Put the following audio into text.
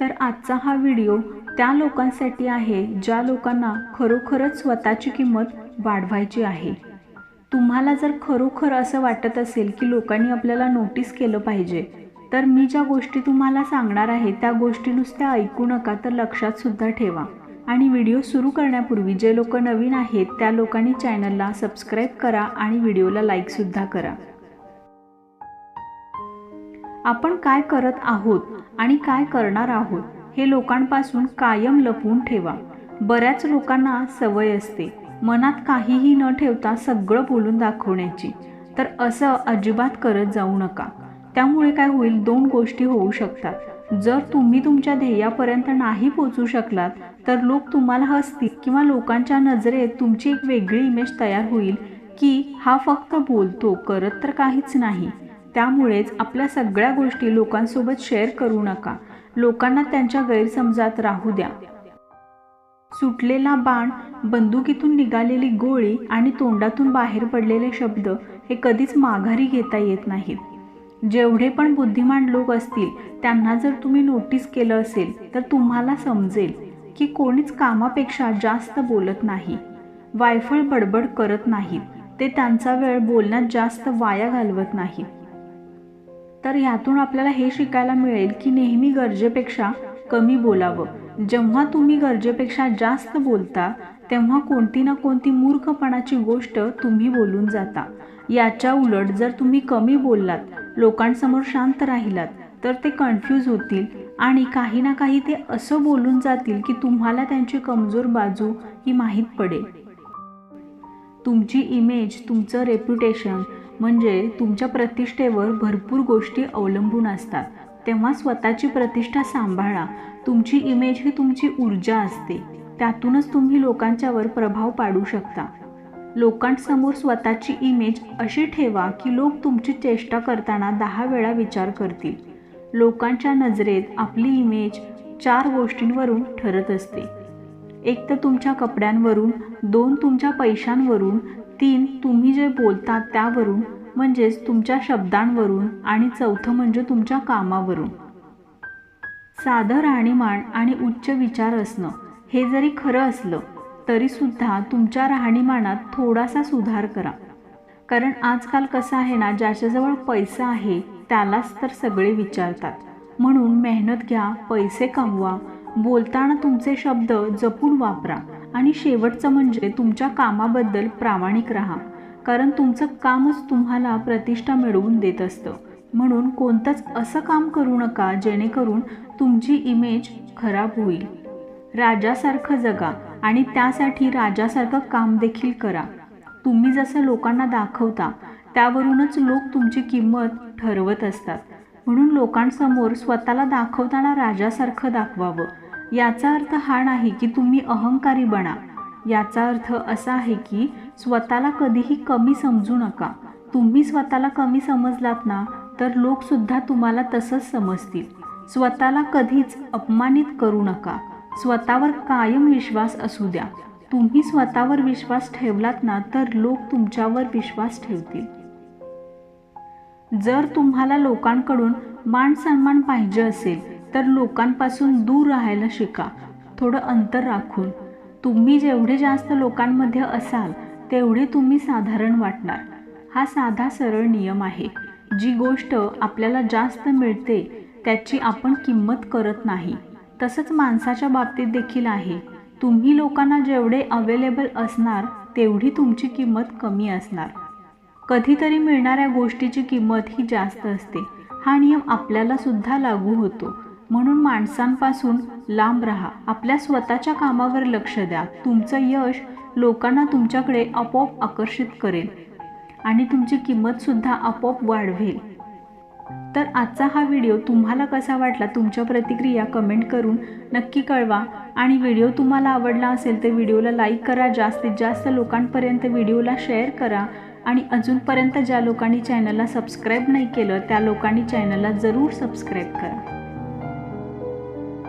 तर आजचा हा व्हिडिओ त्या लोकांसाठी आहे ज्या लोकांना खरोखरच स्वतःची किंमत वाढवायची आहे. तुम्हाला जर खरोखर असं वाटत असेल की लोकांनी आपल्याला नोटीस केलं पाहिजे तर मी ज्या गोष्टी तुम्हाला सांगणार आहे त्या गोष्टी नुसत्या ऐकू नका तर लक्षात सुद्धा ठेवा. आणि व्हिडिओ सुरू करण्यापूर्वी जे लोक नवीन आहेत त्या लोकांनी चॅनलला सबस्क्राईब करा आणि व्हिडिओला लाईकसुद्धा करा. आपण काय करत आहोत? आणि काय करणार आहोत हे लोकांपासून कायम लपवून ठेवा. बऱ्याच लोकांना सवय असते मनात काहीही न ठेवता सगळं बोलून दाखवण्याची. तर असं अजिबात करत जाऊ नका. त्यामुळे काय होईल दोन गोष्टी होऊ शकतात. जर तुम्ही तुमच्या ध्येयापर्यंत नाही पोचू शकलात तर लोक तुम्हाला हसतील किंवा लोकांच्या नजरेत तुमची एक वेगळी इमेज तयार होईल की हा फक्त बोलतो करत तर काहीच नाही. त्यामुळेच आपल्या सगळ्या गोष्टी लोकांसोबत शेअर करू नका. लोकांना त्यांच्या गैरसमजात राहू द्या. सुटलेला बाण बंदुकीतून निघालेली गोळी आणि तोंडातून बाहेर पडलेले शब्द हे कधीच माघारी घेता येत नाहीत. जेवढे पण बुद्धिमान लोक असतील त्यांना जर तुम्ही नोटीस केलं असेल तर तुम्हाला समजेल की कोणीच कामापेक्षा जास्त बोलत नाही. वायफळ बडबड करत नाहीत. ते त्यांचा वेळ बोलण्यात जास्त वाया घालवत नाहीत. तर ह्यातून आपल्याला हे शिकायला मिळेल की नेहमी गरजेपेक्षा कमी बोलावं. जेव्हा तुम्ही गरजेपेक्षा जास्त बोलता तेव्हा कोणती ना कोणती मूर्खपणाची गोष्ट तुम्ही बोलून जाता. याच्या उलट जर तुम्ही कमी बोललात लोकांसमोर शांत राहिलात तर ते कन्फ्यूज होतील आणि काही ना काही ते असं बोलून जातील की तुम्हाला त्यांची कमजोर बाजू ही माहीत पडेल. तुमची इमेज तुमचं रेप्युटेशन म्हणजे तुमच्या प्रतिष्ठेवर भरपूर गोष्टी अवलंबून असतात. तेव्हा स्वतःची प्रतिष्ठा सांभाळा. तुमची इमेज ही तुमची ऊर्जा असते. त्यातूनच तुम्ही लोकांच्यावर प्रभाव पाडू शकता. लोकांसमोर स्वतःची इमेज अशी ठेवा की लोक तुमची चेष्टा करताना दहा वेळा विचार करतील. लोकांच्या नजरेत आपली इमेज चार गोष्टींवरून ठरत असते. एक तर तुमच्या कपड्यांवरून दोन तुमच्या पैशांवरून तीन तुम्ही जे बोलता त्यावरून म्हणजेच तुमच्या शब्दांवरून आणि चौथं म्हणजे तुमच्या कामावरून. साधं राहणीमान आणि उच्च विचार असणं हे जरी खरं असलं तरीसुद्धा तुमच्या राहणीमानात थोडासा सुधार करा. कारण आजकाल कसं आहे ना ज्याच्याजवळ पैसा आहे त्यालाच तर सगळे विचारतात. म्हणून मेहनत घ्या पैसे कमवा बोलताना तुमचे शब्द जपून वापरा. आणि शेवटचं म्हणजे तुमच्या कामाबद्दल प्रामाणिक राहा. कारण तुमचं कामच तुम्हाला प्रतिष्ठा मिळवून देत असतं. म्हणून कोणतंच असं काम करू नका जेणेकरून तुमची इमेज खराब होईल. राजासारखं जगा आणि त्यासाठी राजासारखं काम देखील करा. तुम्ही जसं लोकांना दाखवता त्यावरूनच लोक तुमची किंमत ठरवत असतात. म्हणून लोकांसमोर स्वतःला दाखवताना राजासारखं दाखवावं. याचा अर्थ हा नाही की तुम्ही अहंकारी बना. याचा अर्थ असा आहे की स्वतःला कधीही कमी समजू नका. तुम्ही स्वतःला कमी समजलात ना तर लोकसुद्धा तुम्हाला तसंच समजतील. स्वतःला कधीच अपमानित करू नका. स्वतःवर कायम विश्वास असू द्या. तुम्ही स्वतःवर विश्वास ठेवलात ना तर लोक तुमच्यावर विश्वास ठेवतील. जर तुम्हाला लोकांकडून मान सन्मान पाहिजे असेल तर लोकांपासून दूर राहायला शिका. थोडं अंतर राखून. तुम्ही जेवढे जास्त लोकांमध्ये असाल तेवढे तुम्ही साधारण वाटणार. हा साधा सरळ नियम आहे. जी गोष्ट आपल्याला जास्त मिळते त्याची आपण किंमत करत नाही. तसंच माणसाच्या बाबतीत देखील आहे. तुम्ही लोकांना जेवढे अवेलेबल असणार तेवढी तुमची किंमत कमी असणार. कधीतरी मिळणाऱ्या गोष्टीची किंमत ही जास्त असते. हा नियम आपल्याला सुद्धा लागू होतो. म्हणून माणसांपासून लांब राहा. आपल्या स्वतःच्या कामावर लक्ष द्या. तुमचं यश लोकांना तुमच्याकडे आपोआप आकर्षित करेल आणि तुमची किंमतसुद्धा आपोआप वाढवेल. तर आजचा हा व्हिडिओ तुम्हाला कसा वाटला? तुमच्या प्रतिक्रिया कमेंट करून नक्की कळवा. आणि व्हिडिओ तुम्हाला आवडला असेल तर व्हिडिओला लाईक करा. जास्तीत जास्त लोकांपर्यंत व्हिडिओला शेअर करा. आणि अजूनपर्यंत ज्या लोकांनी चॅनलला सबस्क्राईब नाही केलं त्या लोकांनी चॅनलला जरूर सबस्क्राईब करा.